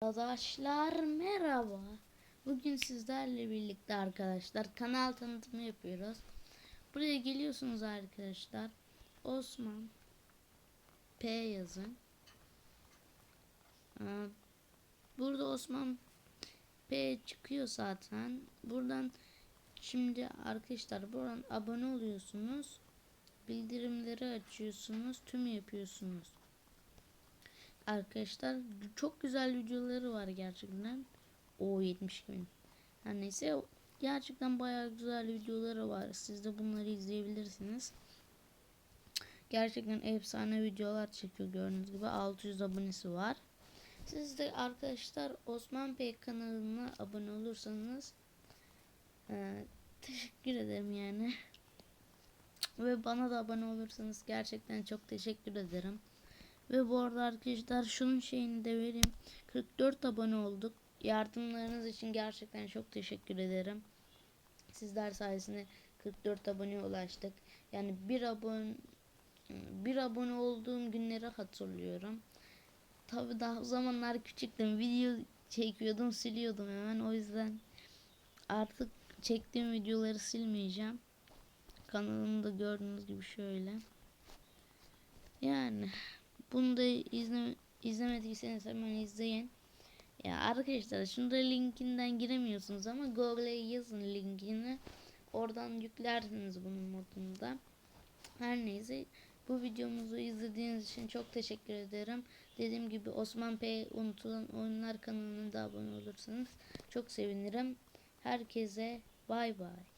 Arkadaşlar merhaba. Bugün sizlerle birlikte arkadaşlar kanal tanıtımı yapıyoruz. Buraya geliyorsunuz arkadaşlar. Osman P yazın. Aa, Burada Osman P çıkıyor zaten. Buradan şimdi arkadaşlar buradan abone oluyorsunuz. Bildirimleri açıyorsunuz. Tüm yapıyorsunuz. Arkadaşlar çok güzel videoları var gerçekten. O 70 bin. Her neyse gerçekten bayağı güzel videoları var. Siz de bunları izleyebilirsiniz. Gerçekten efsane videolar çekiyor gördüğünüz gibi 600 abonesi var. Siz de arkadaşlar Osman Bey kanalına abone olursanız e, teşekkür ederim yani. Ve bana da abone olursanız gerçekten çok teşekkür ederim. Ve bu arada arkadaşlar şunun şeyini de vereyim. 44 abone olduk. Yardımlarınız için gerçekten çok teşekkür ederim. Sizler sayesinde 44 abone ulaştık. Yani bir abone bir abone olduğum günleri hatırlıyorum. Tabi daha o zamanlar küçüktüm. Video çekiyordum, siliyordum hemen. O yüzden artık çektiğim videoları silmeyeceğim. Kanalımda gördüğünüz gibi şöyle. Yani bunu da izle, izlemediyseniz hemen izleyin. Ya arkadaşlar şunda linkinden giremiyorsunuz ama Google'e yazın linkini. Oradan yüklersiniz bunun modunda. Her neyse bu videomuzu izlediğiniz için çok teşekkür ederim. Dediğim gibi Osman P unutulan oyunlar kanalına da abone olursanız çok sevinirim. Herkese bay bay.